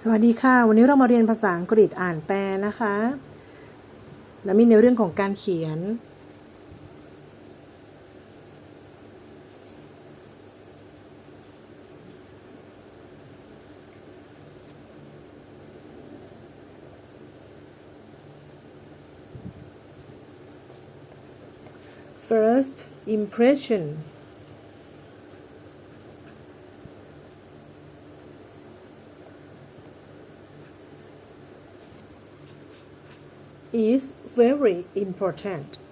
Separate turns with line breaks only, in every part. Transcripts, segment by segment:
สวัสดีค่ะ วันนี้เรามาเรียนภาษาอังกฤษอ่านแปลนะคะ และมีในเรื่องของการเขียน first impression is very important. "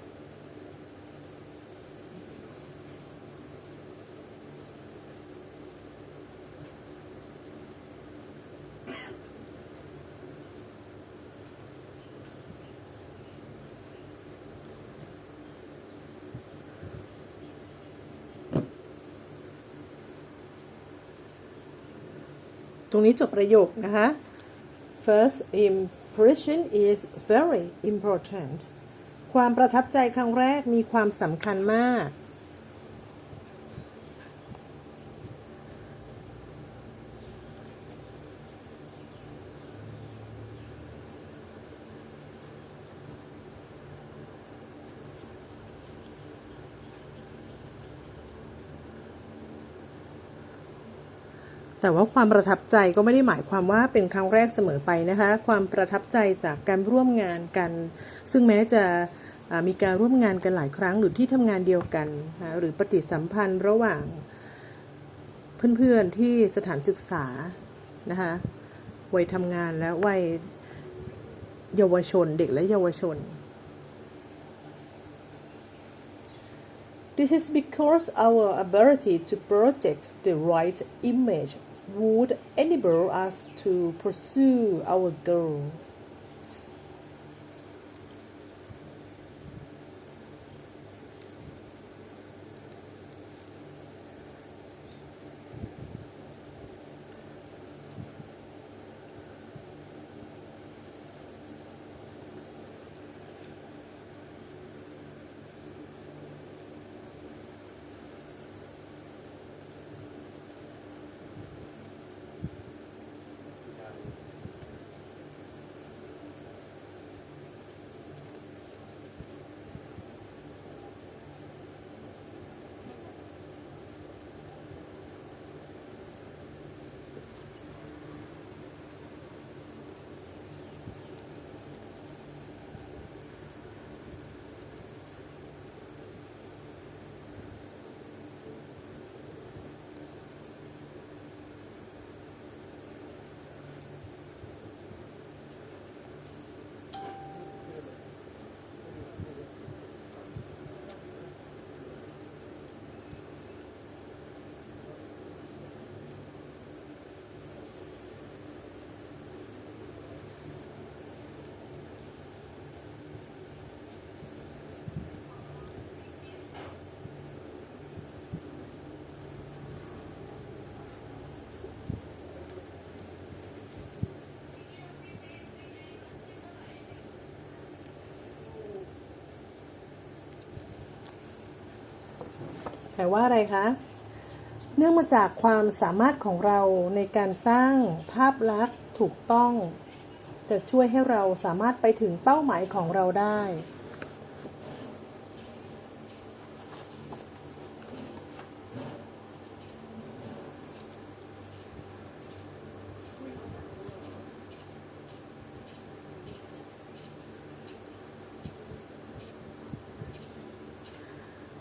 ตรงนี้จบประโยคนะคะ First impression is very important ความประทับใจครั้งแรกมีความสำคัญมาก แต่ว่าความประทับใจก็ไม่ได้หมายความว่าเป็นครั้งแรกเสมอไปนะคะ ความประทับใจจากการร่วมงานกัน ซึ่งแม้จะมีการร่วมงานกันหลายครั้งหรือที่ทำงานเดียวกัน หรือปฏิสัมพันธ์ระหว่างเพื่อนๆที่สถานศึกษานะคะวัยทำงานและวัยเยาวชนเด็กและเยาวชน This is because our ability to project the right image would enable us to pursue our goals. ลว่าอะไรคะ เนื่องมาจากความสามารถของเราในการสร้างภาพลักษณ์ถูกต้อง จะช่วยให้เราสามารถไปถึงเป้าหมายของเราได้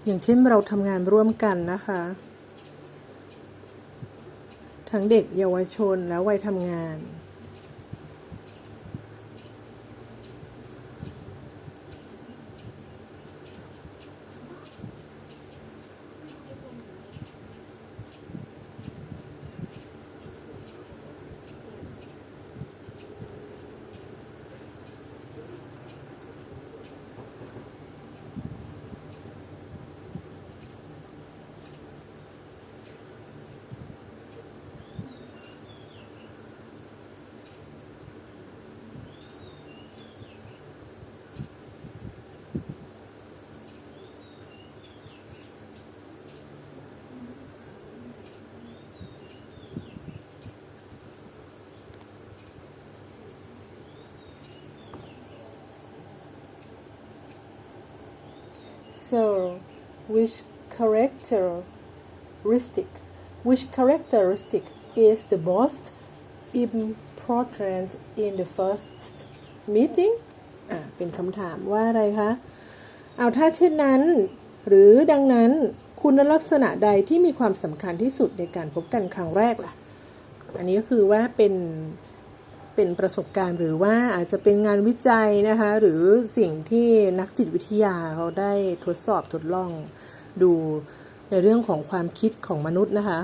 อย่างเช่นเราทำงานร่วมกันนะคะ ทั้งเด็กเยาวชนและวัยทำงาน so which characteristic which characteristic is the most important in the first meeting อ่าเป็นคำถามว่าอะไรคะ เอาถ้าเช่นนั้น หรือดังนั้นคุณลักษณะใดที่มีความสำคัญที่สุดในการพบกันครั้งแรกล่ะ อันนี้ก็คือว่าเป็น เป็นประสบการณ์ หรือว่าอาจจะเป็นงานวิจัยนะคะหรือสิ่งที่นักจิตวิทยาเขาได้ทดสอบทดลองดูในเรื่องของความคิดของมนุษย์นะคะ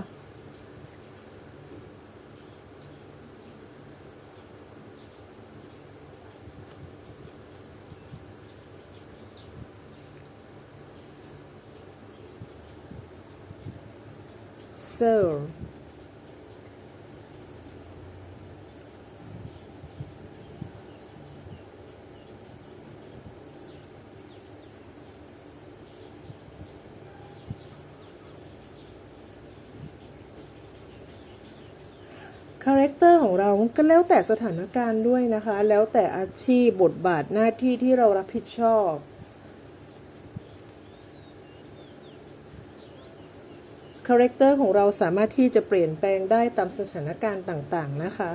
so คาแรคเตอร์ของเราก็แล้วแต่สถานการณ์ด้วยนะคะ แล้วแต่อาชีพบทบาทหน้าที่ที่เรารับผิดชอบ คาแรคเตอร์ของเราสามารถที่จะเปลี่ยนแปลงได้ตามสถานการณ์ต่างๆนะคะ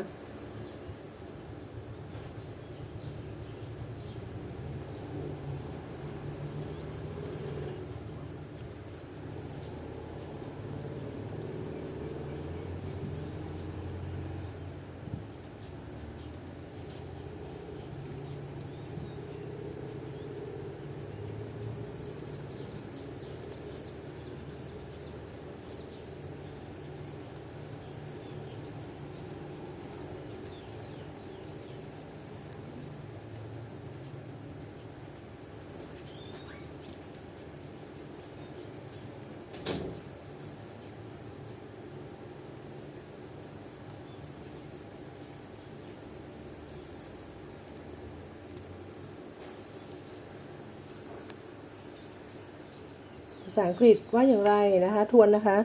ภาษาอังกฤษว่าอย่างไรนะคะ ทวนนะคะ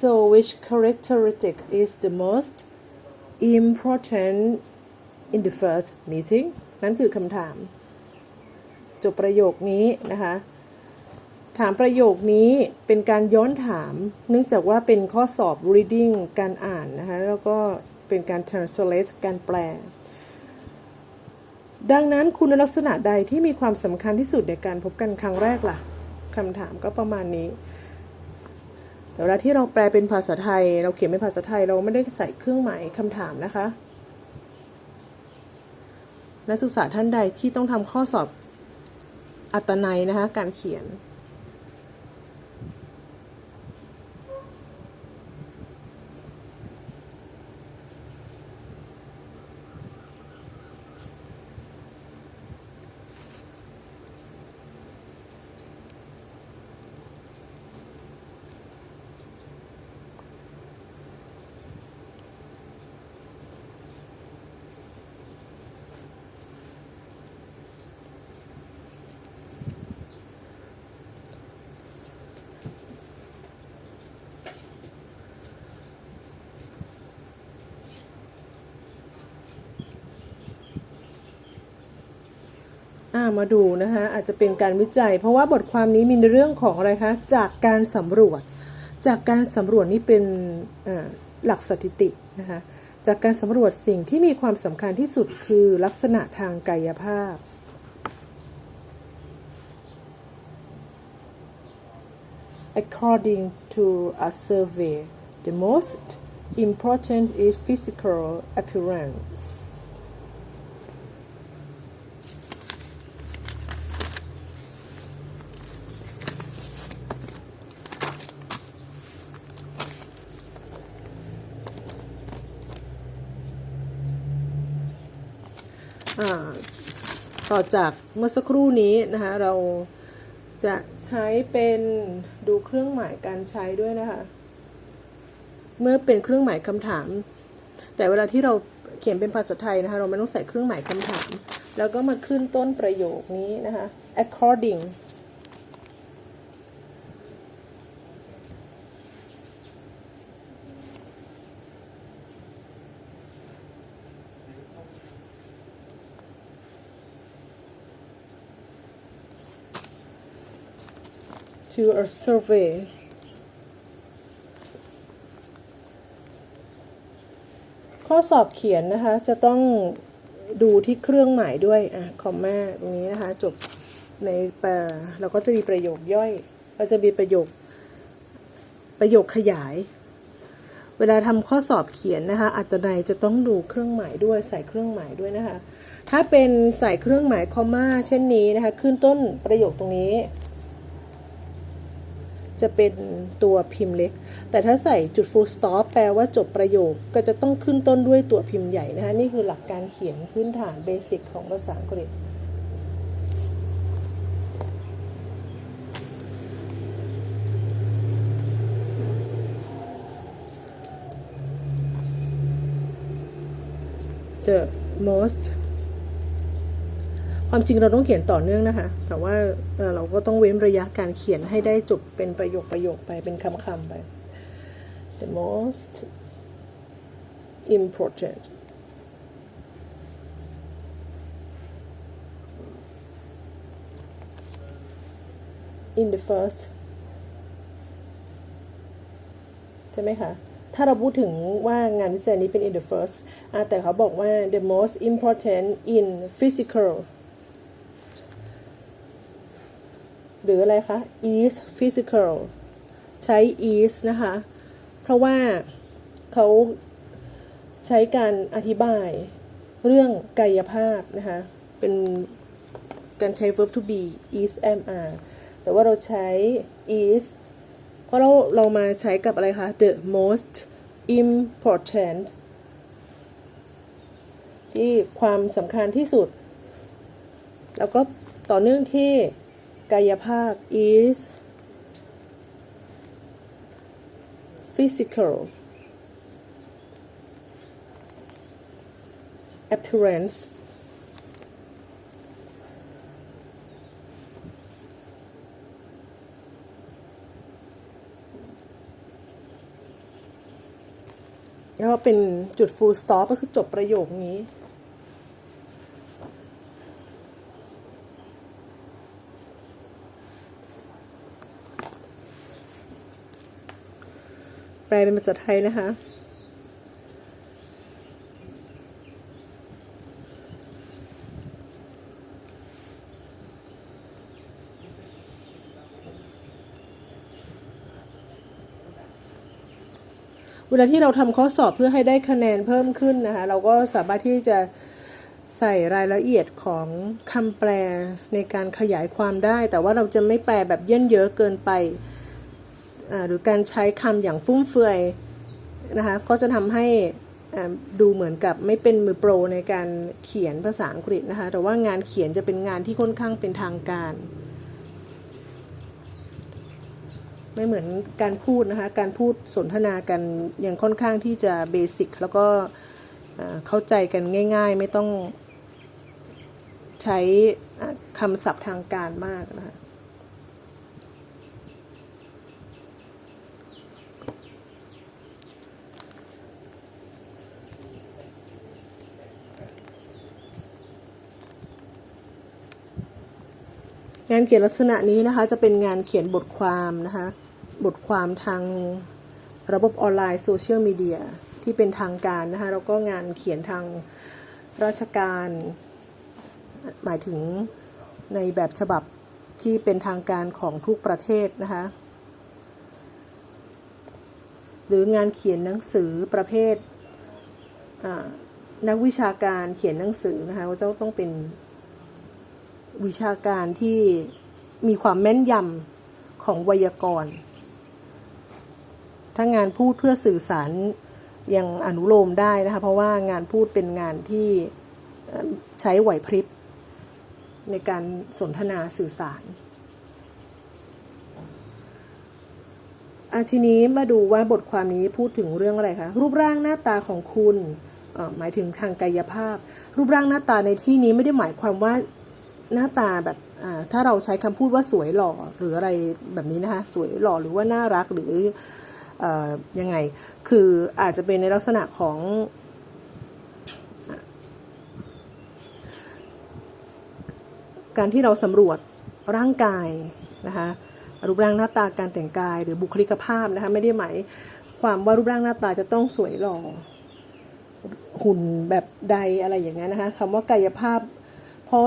so which characteristic is the most important in the first meeting นั่นคือคำถาม จบประโยคนี้นะคะ ถามประโยคนี้เป็นการย้อนถาม เนื่องจากว่าเป็นข้อสอบ reading การอ่านนะคะ แล้วก็เป็นการ translate การแปลดังนั้นคุณลักษณะใดที่มีความสำคัญที่สุดในการพบกันครั้งแรกล่ะ คำถามก็ประมาณนี้ แต่เวลาที่เราแปลเป็นภาษาไทย เราเขียนเป็นภาษาไทยเราไม่ได้ใส่เครื่องหมายคำถามนะคะ นักศึกษาท่านใดที่ต้องทำข้อสอบอัตนัยนะคะ การเขียน มาดูนะคะอาจจะเป็นการวิจัย เพราะว่าบทความนี้มีในเรื่องของอะไรคะจากการสำรวจ จากการสำรวจนี่เป็นหลักสถิตินะคะจากการสำรวจสิ่งที่มีความสำคัญที่สุดคือลักษณะทางกายภาพ According to a survey, the most important is physical appearance. อ่า ต่อจากเมื่อสักครู่นี้นะคะเราจะใช้เป็นดูเครื่องหมายการใช้ด้วยนะคะ เมื่อเป็นเครื่องหมายคำถาม แต่เวลาที่เราเขียนเป็นภาษาไทยนะคะ เราไม่ต้องใส่เครื่องหมายคำถาม แล้วก็มาขึ้นต้นประโยคนี้นะคะ according to a survey ข้อสอบเขียนนะคะ จะต้องดูที่เครื่องหมายด้วย อะ คอมมาตรงนี้นะคะ จบในแปาเราก็จะมีประโยคย่อยเราจะมีประโยค ประโยคขยาย เวลาทำข้อสอบเขียนนะคะ อัตนัยจะต้องดูเครื่องหมายด้วย ใส่เครื่องหมายด้วยนะคะ ถ้าเป็นใส่เครื่องหมายคอมมาเช่นนี้นะคะ ขึ้นต้นประโยคตรงนี้ จะเป็นตัวพิมพ์เล็ก แต่ถ้าใส่จุด full stop แปลว่าจบประโยค ก็จะต้องขึ้นต้นด้วยตัวพิมพ์ใหญ่นะคะ นี่คือหลักการเขียนพื้นฐานเบสิกของภาษาอังกฤษ the most ความจริงเราต้องเขียนต่อเนื่องนะคะ แต่ว่าเราก็ต้องเว้นระยะการเขียนให้ได้จบเป็นประโยคประโยคไปเป็นคำคำๆไป the most important in the first ใช่ไหมคะ ถ้าเราพูดถึงว่างานวิจัยนี้เป็น in the first แต่เขาบอกว่า the most important in physical ห รืออะไรคะ is physical ใช้ is นะคะ เพราะว่าเขาใช้การอธิบายเรื่องกายภาพนะคะ เป็นการใช้ verb to be is am are แต่ว่าเราใช้ is เพราะเราเรามาใช้กับอะไรคะ the most important ที่ความสำคัญที่สุด แล้วก็ต่อเนื่องที่ กายภาพ is physical appearance แล้วก็เป็นจุด full stop ก็คือจบประโยคนี้ ลเป็นภาษาไทยนะคะ เวลาที่เราทำข้อสอบเพื่อให้ได้คะแนนเพิ่มขึ้นนะคะ เราก็สามารถที่จะใส่รายละเอียดของคำแปลในการขยายความได้ แต่ว่าเราจะไม่แปลแบบเยินเยอะเกินไป หรือการใช้คำอย่างฟุ่มเฟือยนะคะก็จะทำให้ดูเหมือนกับไม่เป็นมือโปรในการเขียนภาษาอังกฤษนะคะแต่ว่างานเขียนจะเป็นงานที่ค่อนข้างเป็นทางการ ไม่เหมือนการพูดนะคะการพูดสนทนากันยังค่อนข้างที่จะเบสิกแล้วก็เข้าใจกันง่าย ๆ ไม่ต้องใช้คำศัพท์ทางการมากนะคะ งานเขียนลักษณะนี้นะคะจะเป็นงานเขียนบทความนะคะบทความทางระบบออนไลน์โซเชียลมีเดียที่เป็นทางการนะคะแล้วก็งานเขียนทางราชการ หมายถึงในแบบฉบับที่เป็นทางการของทุกประเทศนะคะหรืองานเขียนหนังสือประเภทนักวิชาการเขียนหนังสือนะคะก็จะต้องเป็น วิชาการที่มีความแม่นยำของไวยากรณ์ถ้างานพูดเพื่อสื่อสารยังอนุโลมได้นะคะ เพราะว่างานพูดเป็นงานที่ใช้ไหวพริบในการสนทนาสื่อสารอาทีนี้มาดูว่าบทความนี้พูดถึงเรื่องอะไรคะ รูปร่างหน้าตาของคุณหมายถึงทางกายภาพ รูปร่างหน้าตาในที่นี้ไม่ได้หมายความว่า หน้าตาแบบถ้าเราใช้คำพูดว่าสวยหล่อหรืออะไรแบบนี้นะคะสวยหล่อหรือว่าน่ารักหรือออยังไง คืออาจจะเป็นในลักษณะของอการที่เราสำรวจร่างกายนะคะรูปร่างหน้าตาการแต่งกายหรือบุคลิกภาพนะคะไม่ได้หมายความว่ารูปร่างหน้าตาจะต้องสวยหล่อหุ่นแบบใดอะไรอย่างนั้นนะคะคำว่ากายภาพ เพราะ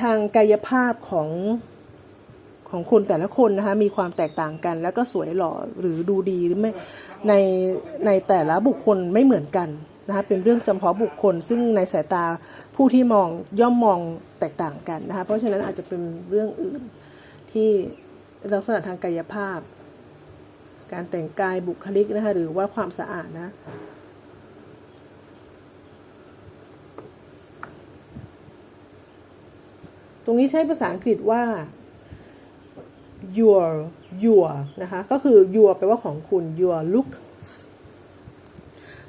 ทางกายภาพของของคนแต่ละคนนะคะมีความแตกต่างกัน แล้วก็สวยหล่อหรือดูดีหรือไม่ในในแต่ละบุคคลไม่เหมือนกันนะคะเป็นเรื่องเฉพาะบุคคล ซึ่งในสายตาผู้ที่มองย่อมมองแตกต่างกันนะคะเพราะฉะนั้นอาจจะเป็นเรื่องอื่นที่ลักษณะทางกายภาพ การแต่งกายบุคลิกนะคะหรือว่าความสะอาดนะ รงนี้ใช้ภาษาอังกฤษว่า your your นะคะ ก็คือ your แปลว่าของคุณ your looks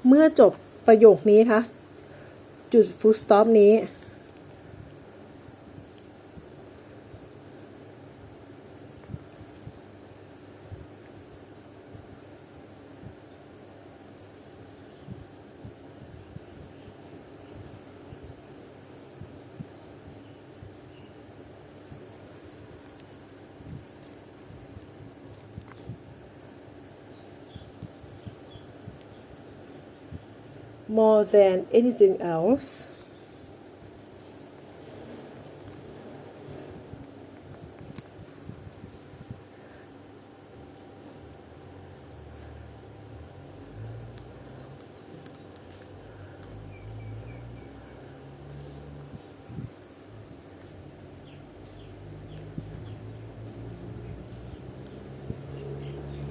เมื่อจบประโยคนี้คะจุด full stop นี้ more than anything else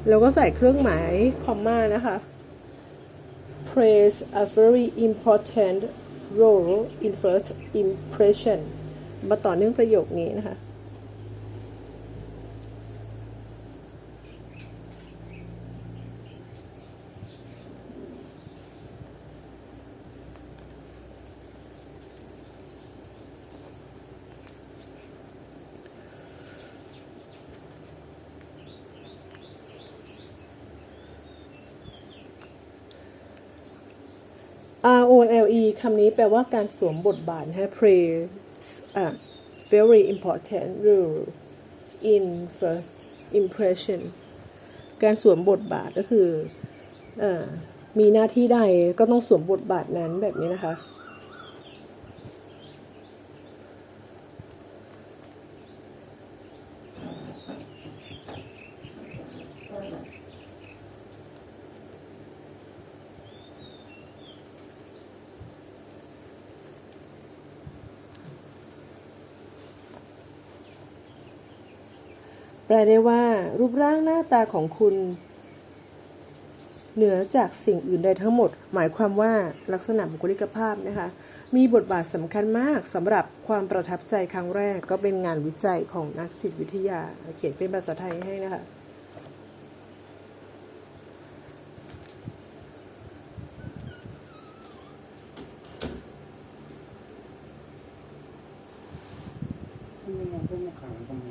แล้วก็ใส่เครื่องหมายคอมมานะคะ plays a very important role in first impression มาต่อเนื่องประโยคนี้นะคะ O L E คำนี้แปลว่าการสวมบทบาทนะฮะ play a very important role in first impression การสวมบทบาทก็คืออมีหน้าที่ใดก็ต้องสวมบทบาทนั้นแบบนี้นะคะ แปลได้ว่า รูปร่างหน้าตาของคุณ เหนือจากสิ่งอื่นใดทั้งหมด หมายความว่าลักษณะบุคลิกภาพนะคะ มีบทบาทสำคัญมากสำหรับความประทับใจครั้งแรกก็เป็นงานวิจัยของนักจิตวิทยา เขียนเป็นภาษาไทยให้นะคะ
ที่ไม่มองพวกมะขามทำไม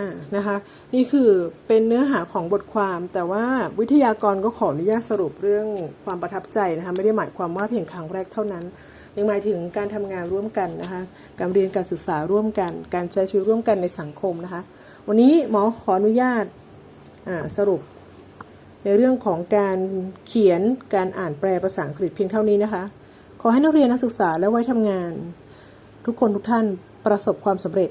อ่านะคะนี่คือเป็นเนื้อหาของบทความ แต่ว่าวิทยากรก็ขออนุญาตสรุปเรื่องความประทับใจนะคะไม่ได้หมายความว่าเพียงครั้งแรกเท่านั้น ยังหมายถึงการทำงานร่วมกันนะคะการเรียนการศึกษาร่วมกัน การใช้ชีวิตร่วมกันในสังคมนะคะ วันนี้หมอขออนุญาตาสรุป ในเรื่องของการเขียนการอ่านแปลภาษาอังกฤษเพียงเท่านี้นะคะ ขอให้นักเรียนนักศึกษาและไว้ทำงาน ทุกคนทุกท่านประสบความสำเร็จ